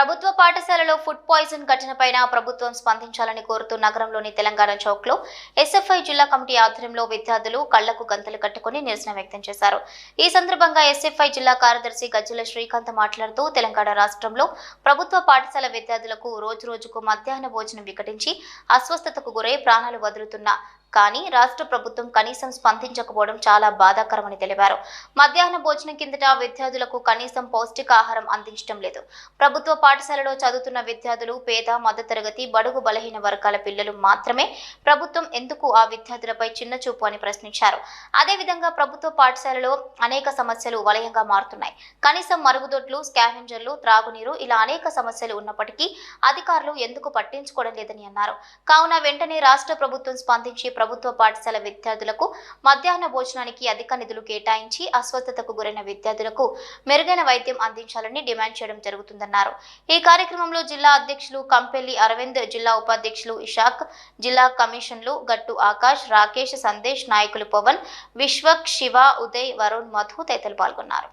ప్రభుత్వ పాఠశాలలో food poison ఘటనపై ప్రభుత్వం స్పందించాలని కోరుతూ నగరంలోని తెలంగాణ చౌక్లో ఎస్ఎఫ్ఐ జిల్లా కమిటీ ఆధ్వర్యంలో విద్యార్థులు కళ్ళకు గంతలు కట్టుకుని నిరసన వ్యక్తం చేశారు. ఈ సందర్భంగా ఎస్ఎఫ్ఐ జిల్లా కార్యదర్శి గజ్జల శ్రీకాంత్ మాట్లాడుతూ తెలంగాణ రాష్ట్రంలో ప్రభుత్వ పాఠశాల విద్యార్థులకు రోజు రోజుకు మధ్యాహ్న భోజనం వికటించి అస్వస్థతకు గురై ప్రాణాలు వదులుతున్న కానీ రాష్ట్ర ప్రభుత్వం కనీసం స్పందించకపోవడం చాలా బాధాకరమని తెలిపారు. మధ్యాహ్న భోజనం కిందట విద్యార్థులకు కనీసం పౌష్టికాహారం అందించడం లేదు. ప్రభుత్వ పాఠశాలలో చదువుతున్న విద్యార్థులు పేద మధ్యతరగతి బడుగు బలహీన వర్గాల పిల్లలు మాత్రమే ప్రభుత్వం ఎందుకు ఆ విద్యార్థులపై చిన్న చూపు అని ప్రశ్నించారు. అదేవిధంగా ప్రభుత్వ పాఠశాలలో అనేక సమస్యలు వలయంగా మారుతున్నాయి. కనీసం మరుగుదొడ్లు స్కావెంజర్లు త్రాగునీరు ఇలా అనేక సమస్యలు ఉన్నప్పటికీ అధికారులు ఎందుకు పట్టించుకోవడం లేదని అన్నారు. కావున వెంటనే రాష్ట్ర ప్రభుత్వం స్పందించి ప్రభుత్వ పాఠశాల విద్యార్థులకు మధ్యాహ్న భోజనానికి అధిక నిధులు కేటాయించి అస్వస్థతకు గురైన విద్యార్థులకు మెరుగైన వైద్యం అందించాలని డిమాండ్ చేయడం జరుగుతుందన్నారు. ఈ కార్యక్రమంలో జిల్లా అధ్యక్షులు కంపెల్లి అరవింద్ జిల్లా ఉపాధ్యక్షులు ఇషాక్ జిల్లా కమిషన్లు గట్టు ఆకాష్ రాకేష్ సందేశ్ నాయకులు పవన్ విశ్వక్ శివ ఉదయ్ వరుణ్ మధు తదితరులు పాల్గొన్నారు.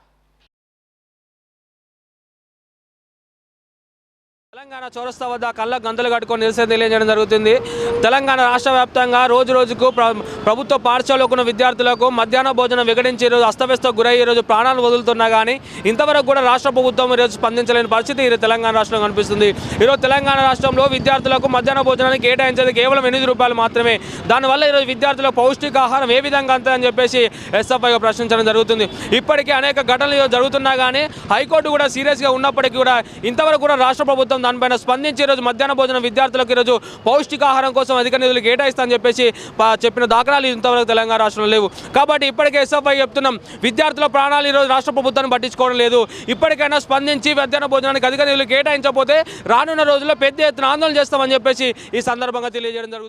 తెలంగాణ చౌరస్తా వద్ద కళ్ళ గంతులు కట్టుకొని నిరసన తెలియజేయడం జరుగుతుంది. తెలంగాణ రాష్ట్ర వ్యాప్తంగా రోజు రోజుకు ప్రభుత్వ పాఠశాలలో ఉన్న విద్యార్థులకు మధ్యాహ్న భోజనం వికటించి ఈరోజు అస్తవ్యస్త గురై ఈరోజు ప్రాణాలు వదులుతున్నా కానీ ఇంతవరకు కూడా రాష్ట్ర ప్రభుత్వం ఈరోజు స్పందించలేని పరిస్థితి ఈరోజు తెలంగాణ రాష్ట్రం కనిపిస్తుంది. ఈరోజు తెలంగాణ రాష్ట్రంలో విద్యార్థులకు మధ్యాహ్న భోజనానికి కేటాయించేది కేవలం ఎనిమిది రూపాయలు మాత్రమే. దానివల్ల ఈరోజు విద్యార్థులకు పౌష్టికాహారం ఏ విధంగా అంతని చెప్పేసి ఎస్ఎఫ్ఐగా ప్రశ్నించడం జరుగుతుంది. ఇప్పటికీ అనేక ఘటనలు జరుగుతున్నా కానీ హైకోర్టు కూడా సీరియస్గా ఉన్నప్పటికీ కూడా ఇంతవరకు కూడా రాష్ట్ర ప్రభుత్వం దానిపైన స్పందించి ఈరోజు మధ్యాహ్న భోజనం విద్యార్థులకు ఈరోజు పౌష్టికాహారం కోసం అధిక నిధులు కేటాయిస్తామని చెప్పేసి చెప్పిన దాఖలాలు ఇంతవరకు తెలంగాణ రాష్ట్రంలో లేవు. కాబట్టి ఇప్పటికే ఎస్ఎఫ్ఐ చెప్తున్నాం. విద్యార్థుల ప్రాణాలు ఈరోజు రాష్ట్ర ప్రభుత్వాన్ని పట్టించుకోవడం లేదు. ఇప్పటికైనా స్పందించి మధ్యాహ్న భోజనానికి అధిక నిధులు కేటాయించకపోతే రానున్న రోజుల్లో పెద్ద ఎత్తున ఆందోళన చేస్తామని చెప్పేసి ఈ సందర్భంగా తెలియజేయడం జరుగుతుంది.